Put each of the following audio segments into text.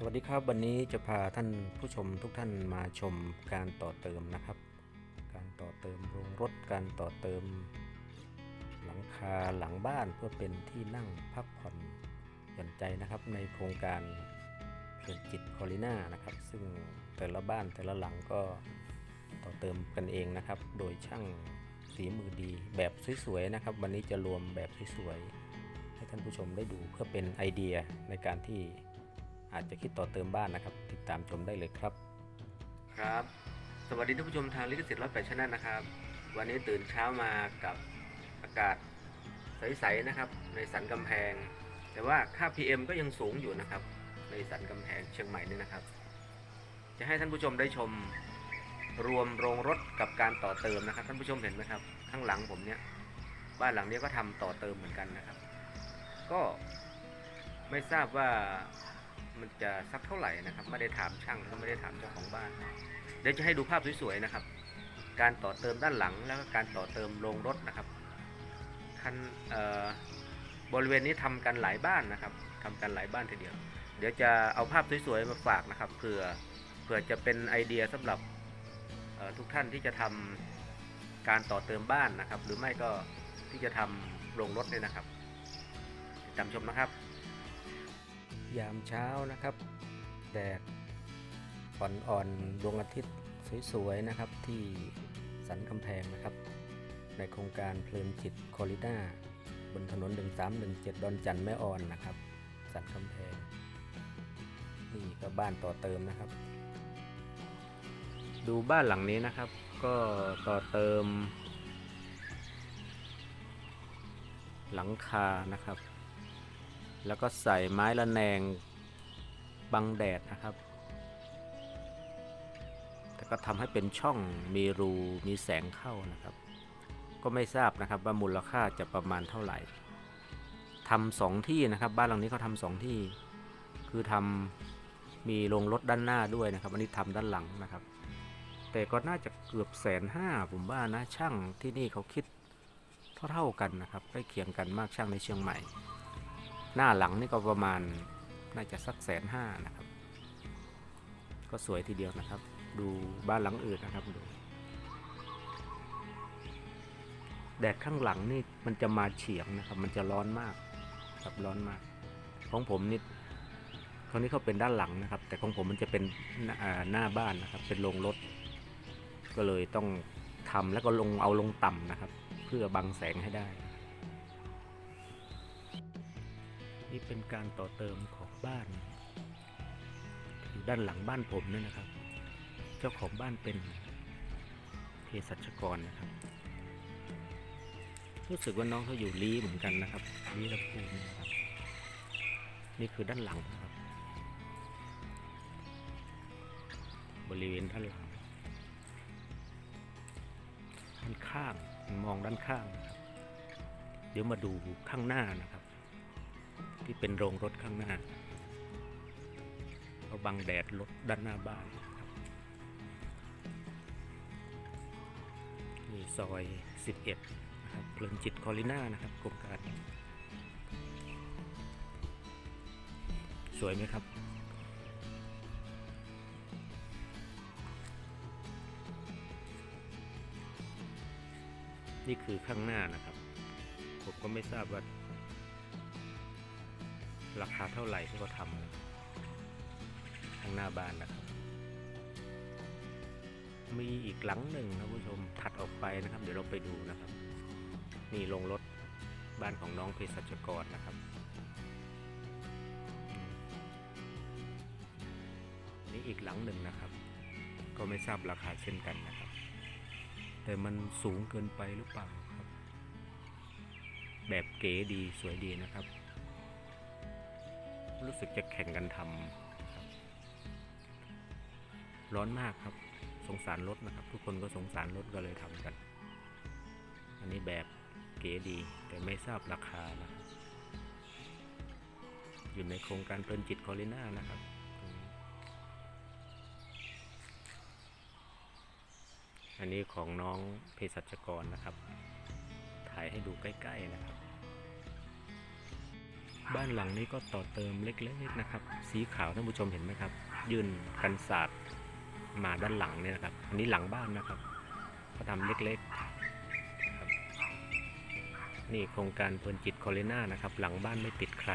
สวัสดีครับวันนี้จะพาท่านผู้ชมทุกท่านมาชมการต่อเติมนะครับ การต่อเติมโรงรถการต่อเติม หลังคาหลังบ้านเพื่อเป็นที่นั่งพักผ่อนหย่อนใจนะครับ ในโครงการเพลินจิตคอลิน่านะครับ ซึ่งแต่ละบ้านแต่ละหลังก็ต่อเติมกันเองนะครับ โดยช่างฝีมือดีแบบสวยๆนะครับ วันนี้จะรวมแบบสวยๆให้ท่านผู้ชมได้ดูเพื่อเป็นไอเดียในการที่ อาจจะคิดต่อเติมบ้านนะครับ ติดตามชมได้เลยครับ ครับ สวัสดีท่านผู้ชมทางลิขสิทธิ์ร้อยแปดชนะนะครับ วันนี้ตื่นเช้ามากับอากาศใสๆนะครับ ในสันกำแพง แต่ว่าค่า PM ก็ยังสูงอยู่นะครับ ในสันกำแพงเชียงใหม่นี่นะครับ จะให้ท่านผู้ชมได้ชมรวมโรงรถกับการต่อเติมนะครับ ท่านผู้ชมเห็นไหมครับ ข้างหลังผมเนี่ยบ้านหลังนี้ก็ทำต่อเติมเหมือนกันนะครับ ก็ไม่ทราบว่า มันจะสักเท่าไหร่นะครับ ไม่ได้ถามช่างก็ไม่ได้ถามเจ้าของบ้าน เดี๋ยวจะให้ดูภาพสวยๆนะครับ การต่อเติมด้านหลังแล้วก็การต่อเติมโรงรถนะครับคันบริเวณนี้ทำกันหลายบ้านนะครับทำกันหลายบ้านทีเดียว เดี๋ยวจะเอาภาพสวยๆมาฝากนะครับเผื่อเผื่อจะเป็นไอเดียสำหรับทุกท่านที่จะทำการต่อเติมบ้านนะครับ หรือไม่ก็ที่จะทำโรงรถเนี่ยนะครับติดตามชมนะครับ ยามเช้านะครับ แดดอ่อนๆดวงอาทิตย์สวยๆนะครับที่สันกำแพงนะครับ ในโครงการเพลินจิตคอริด้าบนถนน 1317 ดอนจันทน์แม่อ่อนนะครับ สันกำแพง นี่ก็บ้านต่อเติมนะครับ ดูบ้านหลังนี้นะครับ ก็ต่อเติม หลังคานะครับ แล้วก็ใส่ไม้ละแนงบังแดดนะครับ แต่ก็ทำให้เป็นช่องมีรูมีแสงเข้านะครับ ก็ไม่ทราบนะครับว่ามูลค่าจะประมาณเท่าไหร่ทำสองที่นะครับ บ้านหลังนี้เขาทำสองที่ คือทำมีโรงรถด้านหน้าด้วยนะครับ อันนี้ทำด้านหลังนะครับ แต่ก็น่าจะเกือบแสนห้าผมว่านะช่างที่นี่เขาคิดเท่าๆกันนะครับใกล้เคียงกันมากช่างในเชียงใหม่ หน้าหลังนี่ก็ประมาณน่าจะสักแสนห้านะครับ ก็สวยทีเดียวนะครับ ดูบ้านหลังอื่นนะครับดูแดดข้างหลังนี่มันจะมาเฉียงนะครับ มันจะร้อนมากครับร้อนมาก ของผมนี่คราวนี้เขาเป็นด้านหลังนะครับ แต่ของผมมันจะเป็นหน้าอ่าหน้าบ้านนะครับ เป็นโรงรถ ก็เลยต้องทำแล้วก็ลงเอาลงต่ำนะครับ เพื่อบังแสงให้ได้ นี่เป็นการต่อเติมของบ้าน อยู่ด้านหลังบ้านผมเนี่ยนะครับ เจ้าของบ้านเป็นเภสัชกรนะครับ รู้สึกว่าน้องเขาอยู่ลีเหมือนกันนะครับลีลำพูนนะครับ นี่คือด้านหลังนะครับ บริเวณด้านหลังด้านข้างมองด้านข้างนะครับ เดี๋ยวมาดูข้างหน้านะครับ ที่เป็นโรงรถข้างหน้าเขาบังแดดรถด้านหน้าบ้านนี่ซอย 11 นะครับเพลินจิตคอลิน่านะครับโครงการ สวยไหมครับนี่คือข้างหน้านะครับ ผมก็ไม่ทราบว่า ราคาเท่าไหร่ที่เขาทำนะครับข้างหน้าบ้านนะครับ มีอีกหลังหนึ่งนะผู้ชมถัดออกไปนะครับ เดี๋ยวเราไปดูนะครับ นี่ลงรถบ้านของน้องเภสัชกรนะครับ นี่อีกหลังหนึ่งนะครับ ก็ไม่ทราบราคาเช่นกันนะครับ แต่มันสูงเกินไปหรือเปล่าครับ แบบเก๋ดีสวยดีนะครับ รู้สึกจะแข่งกันทำร้อนมากครับ สงสารรถนะครับ ทุกคนก็สงสารรถก็เลยทำกัน อันนี้แบบเก๋ดีแต่ไม่ทราบราคานะครับอยู่ในโครงการเพลินจิตคอลิน่านะครับอันนี้ของน้องเภสัชกรนะครับ ถ่ายให้ดูใกล้ ๆ นะครับ บ้านหลังนี้ก็ต่อเติมเล็กๆนะครับ สีขาวท่านผู้ชมเห็นไหมครับ ยื่นกันศาสตร์มาด้านหลังเนี่ยนะครับ อันนี้หลังบ้านนะครับเขาทำเล็กๆนี่โครงการเพลินจิตคอเลน่านะครับ หลังบ้านไม่ติดใคร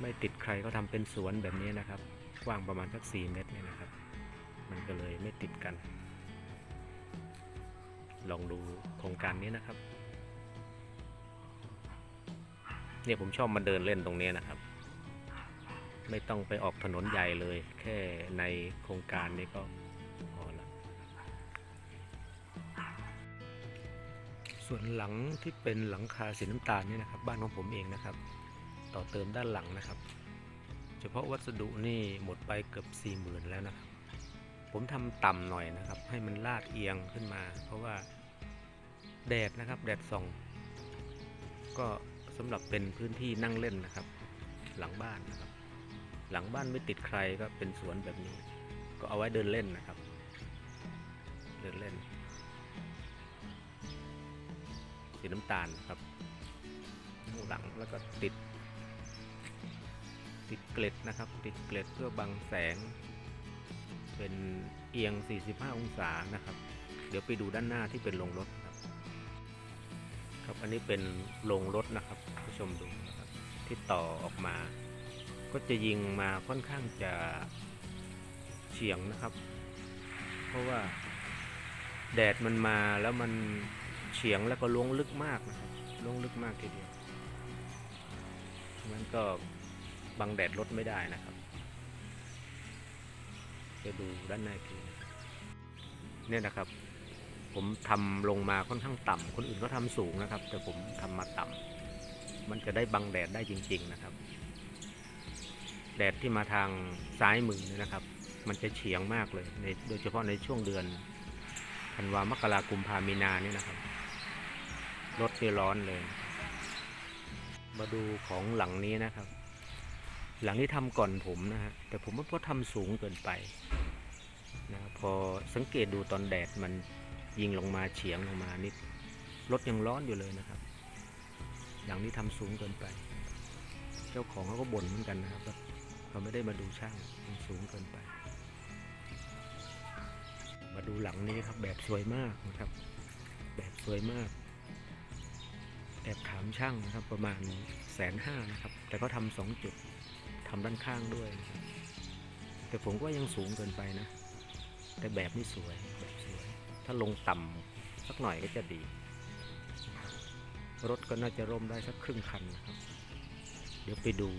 ไม่ติดใครก็ทำเป็นสวนแบบนี้นะครับกว้างประมาณสัก4เมตรเนี่ยนะครับ มันก็เลยไม่ติดกัน ลองดูโครงการนี้นะครับ เนี่ยผมชอบมาเดินเล่นตรงนี้นะครับ ไม่ต้องไปออกถนนใหญ่เลย แค่ในโครงการนี้ก็พอละส่วนหลังที่เป็นหลังคาสีน้ำตาลนี่นะครับ บ้านของผมเองนะครับ ต่อเติมด้านหลังนะครับ เฉพาะวัสดุนี่หมดไปเกือบ4 0,000แล้วนะครับผมทำต่ำหน่อยนะครับ ให้มันลาดเอียงขึ้นมา เพราะว่าแดดนะครับ แดดส่อง ก็ สำหรับเป็นพื้นที่นั่งเล่นนะครับ หลังบ้านนะครับ หลังบ้านไม่ติดใครก็เป็นสวนแบบนี้ ก็เอาไว้เดินเล่นนะครับ เดินเล่น สีน้ำตาลครับข้างหลังแล้วก็ติด ติดเกล็ดนะครับ ติดเกล็ดเพื่อบังแสง เป็นเอียง 45 องศานะครับ เดี๋ยวไปดูด้านหน้าที่เป็นโรงรถครับ ครับอันนี้เป็นโรงรถนะครับผู้ชมดูนะครับที่ต่อออกมา ก็จะยิงมาค่อนข้างจะเฉียงนะครับ เพราะว่าแดดมันมาแล้วมันเฉียงแล้วก็ลวงลึกมากนะครับลวงลึกมากทีเดียวมันก็บังแดดรถไม่ได้นะครับจะดูด้านในกทีนเนี่ยนะครับ ผมทำลงมาค่อนข้างต่ำคนอื่นก็ทำสูงนะครับ แต่ผมทำมาต่ำมันจะได้บังแดดได้จริง ๆนะครับ แดดที่มาทางซ้ายมือนี่นะครับ มันจะเฉียงมากเลยในโดยเฉพาะในช่วงเดือนธันวามกรากุมภามีนาเนี่ยนะครับรถนี่ร้อนเลย มาดูของหลังนี้นะครับ หลังที่ทำก่อนผมนะฮะแต่ผมว่าเพราะทำสูงเกินไปนะพอสังเกตดูตอนแดดมัน ยิงลงมาเฉียงลงมานิดรถยังร้อนอยู่เลยนะครับหลังนี้ทำสูงเกินไป เจ้าของเขาก็บ่นเหมือนกันนะครับเขาไม่ได้มาดูช่างมันสูงเกินไป มาดูหลังนี้ครับแบบสวยมากนะครับ แบบสวยมากแอบถามช่างนะครับประมาณแสนห้านะครับ แต่ก็ทำสองจุดทำด้านข้างด้วย แต่ผมก็ยังสูงเกินไปนะ แต่แบบนี้สวยแบบสวย ถ้าลงต่ำสักหน่อยก็จะดี รถก็น่าจะร่มได้สักครึ่งคันนะครับ เดี๋ยวไปดู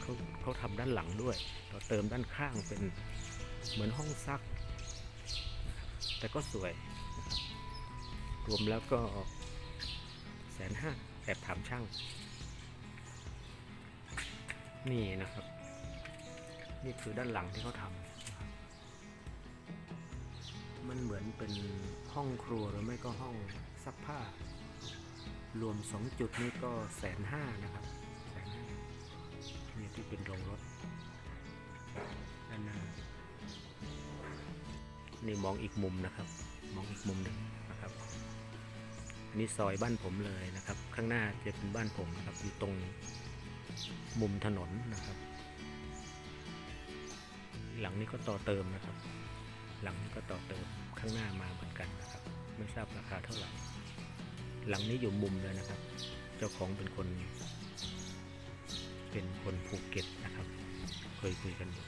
เขาเขาทำด้านหลังด้วยต่อเติมด้านข้างเป็นเหมือนห้องซัก แต่ก็สวย รวมแล้วก็แสนห้าแอบถามช่าง นี่นะครับ นี่คือด้านหลังที่เขาทำ มันเหมือนเป็นห้องครัวหรือไม่ก็ห้องซักผ้า รวมสองจุดนี้ก็แสนห้านะครับแสนห้านี่ที่เป็นโรงรถด้านหน้านี่มองอีกมุมนะครับ มองอีกมุมหนึ่งนะครับนี่ซอยบ้านผมเลยนะครับ ข้างหน้าจะเป็นบ้านผมนะครับอยู่ตรงมุมถนนนะครับ หลังนี้ก็ต่อเติมนะครับ หลังนี้ก็ต่อเติมข้างหน้ามาเหมือนกันนะครับ ไม่ทราบราคาเท่าไหร่ หลังนี้อยู่มุมเลยนะครับ เจ้าของเป็นคน เป็นคนภูเก็ตนะครับ เคยคุยกันอยู่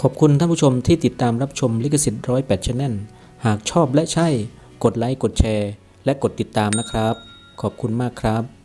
ขอบคุณท่านผู้ชมที่ติดตามรับชมลิขสิทธิ์ร้อยแปดชแนลหากชอบและใช่ กดไลค์กดแชร์ และกดติดตามนะครับ ขอบคุณมากครับ